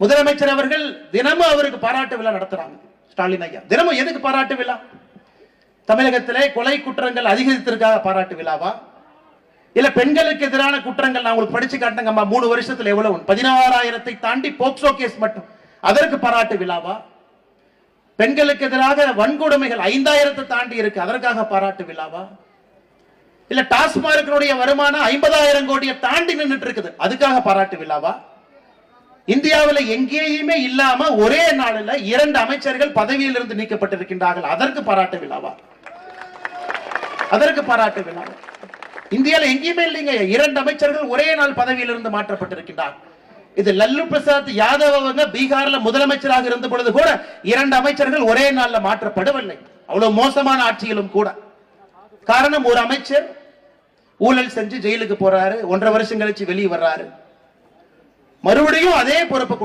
முதலமைச்சர் அவர்கள் தினமும் அவருக்கு பாராட்டு விழா நடத்துறாங்க. ஸ்டாலின் ஐயா. தினமும் எதுக்கு பாராட்டு விழா? தமிழகத்திலே கொலை குற்றங்கள் அதிகரித்திருக்காக பாராட்டு விழாவா? இல்ல பெண்களுக்கு எதிரான குற்றங்கள் நான் உங்களுக்கு படிச்சு காட்டுங்கம்மா மூணு வருஷத்துல எவ்வளவு? பதினாறாயிரத்தை தாண்டி போக்சோ கேஸ் மட்டும். அதற்கு பாராட்டு விழாவா? பெண்களுக்கு எதிராக வன்கொடுமைகள் ஐந்தாயிரத்தை தாண்டி இருக்கு. அதற்காக பாராட்டு விழாவா? இல்ல டாஸ்மார்க்கினுடைய வருமானம் ஐம்பதாயிரம் கோடியை தாண்டி நின்னுட்டு இருக்குது. அதுக்காக பாராட்டு விழாவா? இந்தியாவில் எங்கேயுமே இல்லாம ஒரே நாளில் இரண்டு அமைச்சர்கள் பதவியிலிருந்து நீக்கப்பட்டிருக்கின்றார்கள். அதற்கு பாராட்டு விழாவா? அதற்கு பாராட்டு விழாவா இந்தியாவில் எங்கேயுமே இல்லைங்க. இரண்டு அமைச்சர்கள் ஒரே நாள் பதவியிலிருந்து மாற்றப்பட்டிருக்கின்றார். இது லல்லு பிரசாத் யாதவ் அவங்க பீகார்ல முதலமைச்சராக இருந்த பொழுது கூட இரண்டு அமைச்சர்கள் ஒரே நாள்ல மாற்றப்படவில்லை. அவ்வளவு மோசமான ஆட்சியிலும் கூட. காரணம் ஒரு அமைச்சர் ஊழல் செஞ்சு ஜெயிலுக்கு போறாரு. ஒன்றரை வருஷம் கழிச்சு வெளியே வர்றாரு. மறுபடியும் அதே பொறுப்பு